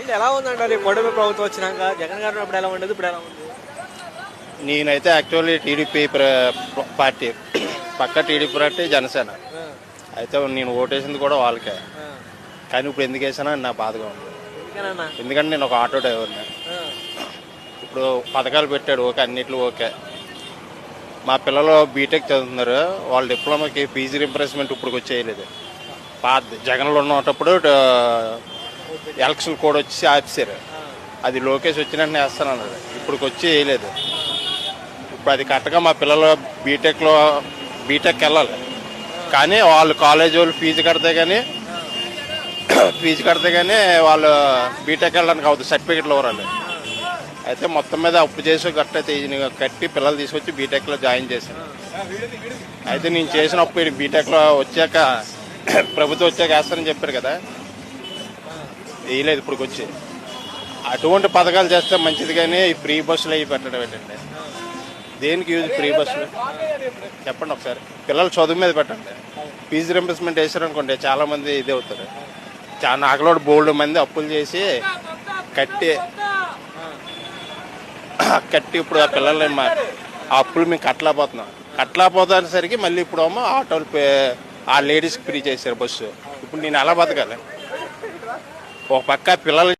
ఏంటి ఎలా ఈ కూటమి ప్రభుత్వం వచ్చినాక? జగన్ గారు ఎలా ఉండేది? ఇప్పుడు ఎలా ఉంది? నేనైతే యాక్చువల్లీ టీడీపీ ప్ర- పార్టీ పక్క టీడీపీ పార్టీ జనసేన. అయితే నేను ఓటేసింది కూడా వాళ్ళకే. కానీ ఇప్పుడు ఎందుకు వేసానో నా బాధగా ఉంది. ఎందుకంటే నేను ఒక ఆటో డ్రైవర్ని. ఇప్పుడు పథకాలు పెట్టాడు ఓకే అన్నిట్లు ఓకే. మా పిల్లలు బీటెక్ చదువుతున్నారు. వాళ్ళ డిప్లొమాకి ఫీజు రింప్రెస్మెంట్ ఇప్పుడు వచ్చేయలేదు. పాత జగన్లో ఉన్నప్పుడు ఎలక్షన్ కోడ్ వచ్చి ఆపేశారు. అది లోకేష్ వచ్చినట్టు వేస్తానన్నాడు ఇప్పటికి వచ్చి వేయలేదు. ఇప్పుడు అది కరెక్ట్గా మా పిల్లలు బీటెక్లో బీటెక్ వెళ్ళాలి. కానీ వాళ్ళు కాలేజ్ వాళ్ళు ఫీజు కడితే కానీ ఫీజు కడితే కానీ వాళ్ళు బీటెక్ వెళ్ళడానికి అవుతుంది సర్టిఫికెట్లు ఇవ్వరాలి అయితే మొత్తం మీద అప్పు చేసి కట్టయితే కట్టి పిల్లలు తీసుకొచ్చి బీటెక్లో జాయిన్ చేశాను అయితే నేను చేసిన అప్పు బీటెక్లో వచ్చాక ప్రభుత్వం వచ్చాక వేస్తానని చెప్పారు కదా. వేయలేదు ఇప్పుడు వచ్చి అటువంటి పథకాలు చేస్తే మంచిది కానీ ఈ ఫ్రీ బస్సులు అవి పెట్టడం ఏంటండి? దేనికి యూజ్ ఫ్రీ బస్సులు? చెప్పండి ఒకసారి. పిల్లలు చదువు మీద పెట్టండి. ఫీజు రింబర్స్మెంట్ వేసారనుకోండి చాలామంది ఇది అవుతారు. చాలా నాకులోడు బోల్డ్ మంది అప్పులు చేసి కట్టి కట్టి ఇప్పుడు ఆ పిల్లల్ని మా ఆ అప్పులు మేము కట్టలేకపోతున్నాం. కట్టలేకపోతానేసరికి మళ్ళీ ఇప్పుడేమో ఆటోలు ఆ లేడీస్కి ఫ్రీ చేశారు బస్సు. ఇప్పుడు నేను ఎలా బతకాలి? ఒక పక్క పిల్లలు